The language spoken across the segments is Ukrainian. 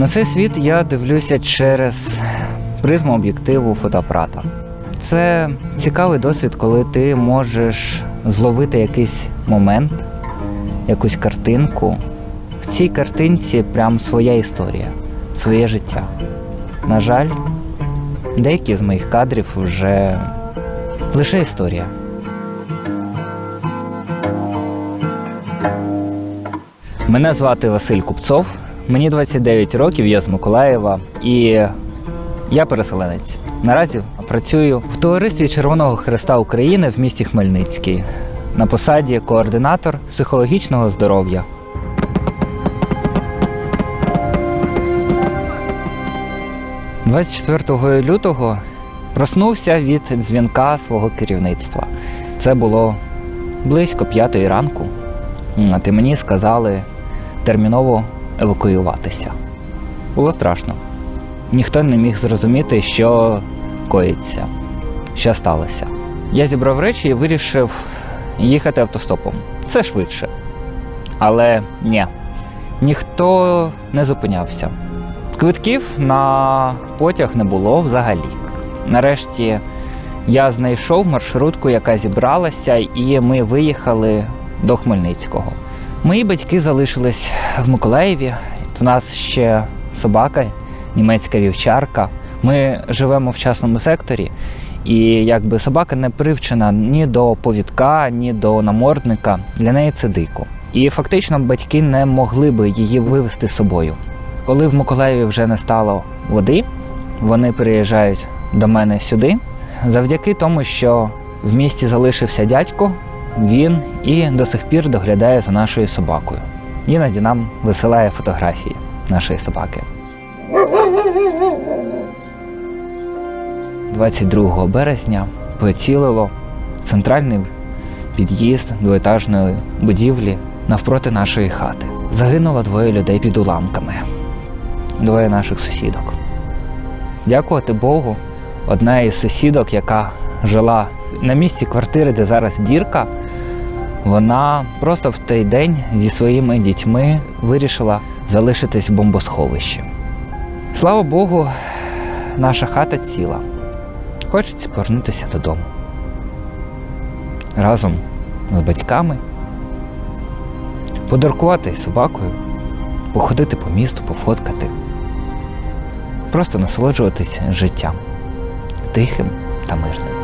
На цей світ я дивлюся через призму об'єктиву фотоапарата. Це цікавий досвід, коли ти можеш зловити якийсь момент, якусь картинку. В цій картинці прям своя історія, своє життя. На жаль, деякі з моїх кадрів вже лише історія. Мене звати Василь Купцов, мені 29 років, я з Миколаєва і я переселенець. Наразі працюю в товаристві Червоного Хреста України в місті Хмельницький на посаді координатор психологічного здоров'я. – 24 лютого проснувся від дзвінка свого керівництва. Це було близько п'ятої ранку. От і мені сказали терміново евакуюватися. Було страшно. Ніхто не міг зрозуміти, що коїться, що сталося. Я зібрав речі і вирішив їхати автостопом. Це швидше. Але ні, ніхто не зупинявся. Квитків на потяг не було взагалі. Нарешті я знайшов маршрутку, яка зібралася, і ми виїхали до Хмельницького. Мої батьки залишились в Миколаєві. В нас ще собака, німецька вівчарка. Ми живемо в частному секторі, і якби собака не привчена ні до повідка, ні до намордника. Для неї це дико. І фактично батьки не могли би її вивезти з собою. Коли в Миколаєві вже не стало води, вони переїжджають до мене сюди. Завдяки тому, що в місті залишився дядько, він і до сих пір доглядає за нашою собакою. Іноді нам висилає фотографії нашої собаки. 22 березня поцілило центральний під'їзд двоетажної будівлі навпроти нашої хати. Загинуло двоє людей під уламками, двоє наших сусідок. Дякувати Богу, одна із сусідок, яка жила на місці квартири, де зараз дірка, вона просто в той день зі своїми дітьми вирішила залишитись в бомбосховищі. Слава Богу, наша хата ціла. Хочеться повернутися додому. Разом з батьками, подаркувати собакою, походити по місту, пофоткати, просто насолоджуватись життям тихим та мирним.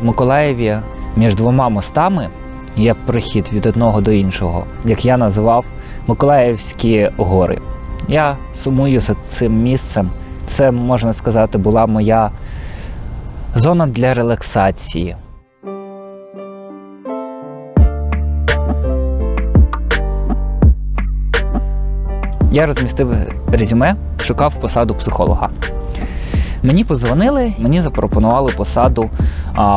В Миколаєві між двома мостами є прохід від одного до іншого, як я називав Миколаївські гори. Я сумую за цим місцем. Це, можна сказати, була моя зона для релаксації. Я розмістив резюме, шукав посаду психолога. Мені подзвонили, мені запропонували посаду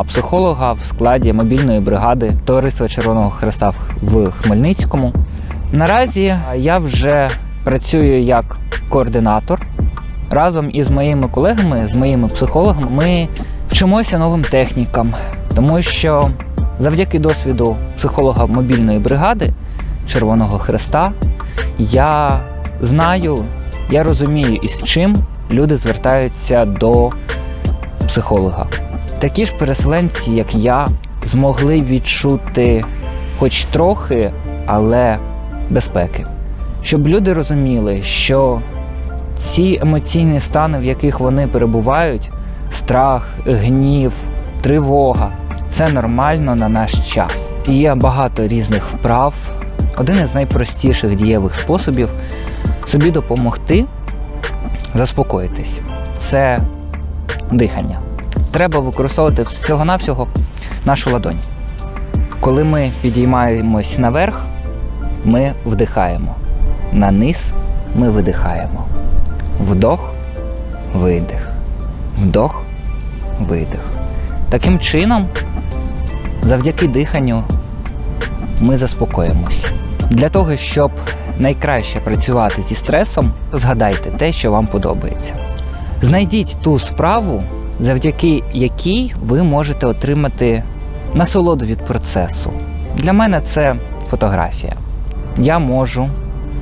психолога в складі мобільної бригади Товариства Червоного Хреста в Хмельницькому. Наразі я вже працюю як координатор. Разом із моїми колегами, з моїми психологами, ми вчимося новим технікам, тому що завдяки досвіду психолога мобільної бригади Червоного Хреста я знаю, я розумію, із чим люди звертаються до психолога. Такі ж переселенці, як я, змогли відчути хоч трохи, але безпеки. Щоб люди розуміли, що ці емоційні стани, в яких вони перебувають, страх, гнів, тривога це нормально на наш час. І є багато різних вправ. Один із найпростіших дієвих способів собі допомогти заспокоїтись. Це дихання. Треба використовувати всього-навсього нашу ладонь. Коли ми підіймаємось наверх, ми вдихаємо. На низ ми видихаємо. Вдох, видих. Вдох, видих. Таким чином, завдяки диханню, ми заспокоїмось. Для того, щоб найкраще працювати зі стресом, згадайте те, що вам подобається. Знайдіть ту справу, завдяки якій ви можете отримати насолоду від процесу. Для мене це фотографія. Я можу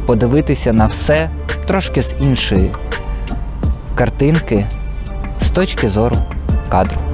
подивитися на все трошки з іншої картинки з точки зору кадру.